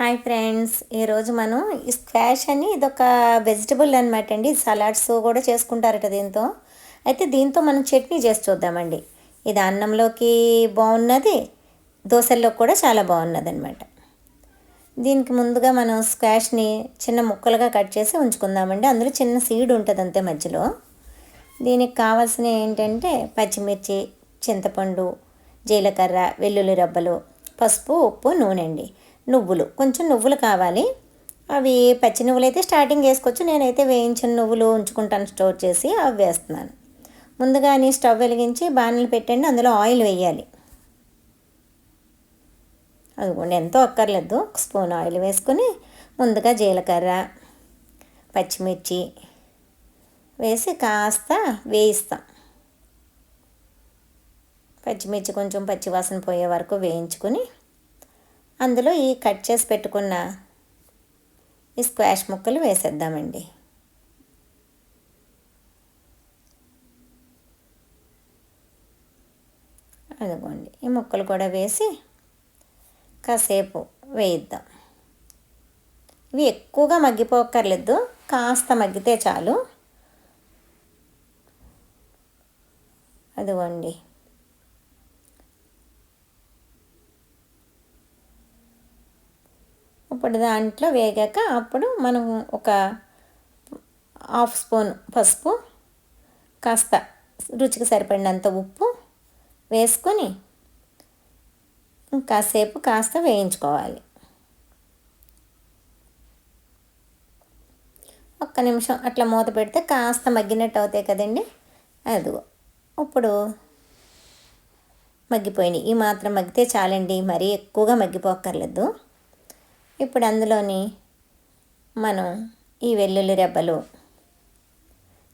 Hi friends. ఈరోజు మనం ఈ స్క్వాష్ అని ఇదొక వెజిటబుల్ అనమాట అండి. సలాడ్స్ కూడా చేసుకుంటారట దీంతో. అయితే దీంతో మనం చట్నీ చేసి చూద్దామండి. ఇది అన్నంలోకి బాగున్నది దోశల్లో కూడా చాలా బాగున్నది అనమాట దీనికి ముందుగా మనం స్క్వాష్ని చిన్న ముక్కలుగా కట్ చేసి ఉంచుకుందామండి. అందులో చిన్న సీడ్ ఉంటుంది అంతే మధ్యలో. దీనికి కావాల్సిన ఏంటంటే పచ్చిమిర్చి చింతపండు జీలకర్ర వెల్లుల్లి రబ్బలు పసుపు ఉప్పు నూనె అండి. నువ్వులు. కొంచెం నువ్వులు కావాలి. అవి పచ్చి నువ్వులు అయితే స్టార్టింగ్ వేసుకోవచ్చు. నేనైతే వేయించిన నువ్వులు ఉంచుకుంటాను స్టోర్ చేసి అవి వేస్తున్నాను. ముందుగా నీ స్టవ్ వెలిగించి బాణలు పెట్టండి. అందులో ఆయిల్ వేయాలి. అదిగోండి ఎంతో అక్కర్లేదు. ఒక స్పూన్ ఆయిల్ వేసుకొని ముందుగా జీలకర్ర పచ్చిమిర్చి వేసి కాస్త వేయిస్తాం. పచ్చిమిర్చి కొంచెం పచ్చివాసన పోయే వరకు వేయించుకొని అందులో ఈ కట్ చేసి పెట్టుకున్న ఈ స్క్వాష్ ముక్కలు వేసేద్దామండి. అదిగోండి ఈ ముక్కలు కూడా వేసి కాసేపు వేయిద్దాం. ఇవి ఎక్కువగా మగ్గిపోక్కర్లేదు కాస్త మగ్గితే చాలు. అదిగోండి ఇప్పుడు దాంట్లో వేగాక అప్పుడు మనం ఒక హాఫ్ స్పూన్ పసుపు కాస్త రుచికి సరిపడినంత ఉప్పు వేసుకొని కాసేపు కాస్త వేయించుకోవాలి. ఒక్క నిమిషం అట్లా మూత పెడితే కాస్త మగ్గినట్టు అవుతాయి కదండి. అదిగో ఇప్పుడు మగ్గిపోయినాయి. ఈ మాత్రం మగ్గితే చాలండి మరీ ఎక్కువగా మగ్గిపోక్కర్లేదు. ఇప్పుడు అందులోని మనం ఈ వెల్లుల్లి రెబ్బలు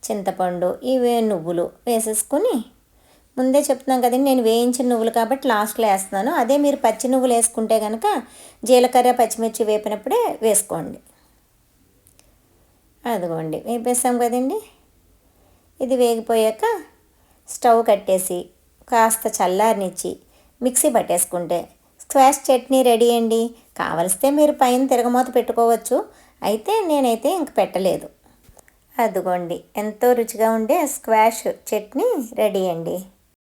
చింతపండు ఇవే నువ్వులు వేసేసుకొని ముందే చెప్తున్నాం కదండి నేను వేయించిన నువ్వులు కాబట్టి లాస్ట్లో వేస్తున్నాను. అదే మీరు పచ్చి నువ్వులు వేసుకుంటే కనుక జీలకర్ర పచ్చిమిర్చి వేపినప్పుడే వేసుకోండి. అదిగోండి వేపేసాం కదండి. ఇది వేగిపోయాక స్టవ్ కట్టేసి కాస్త చల్లారనిచ్చి మిక్సీ పట్టేసుకుంటే స్క్వాష్ చట్నీ రెడీ అండి. కావలిస్తే మీరు పైన తిరగమూత పెట్టుకోవచ్చు. అయితే నేనైతే ఇంక పెట్టలేదు. అదిగోండి ఎంతో రుచిగా ఉండే స్క్వాష్ చట్నీ రెడీ అండి.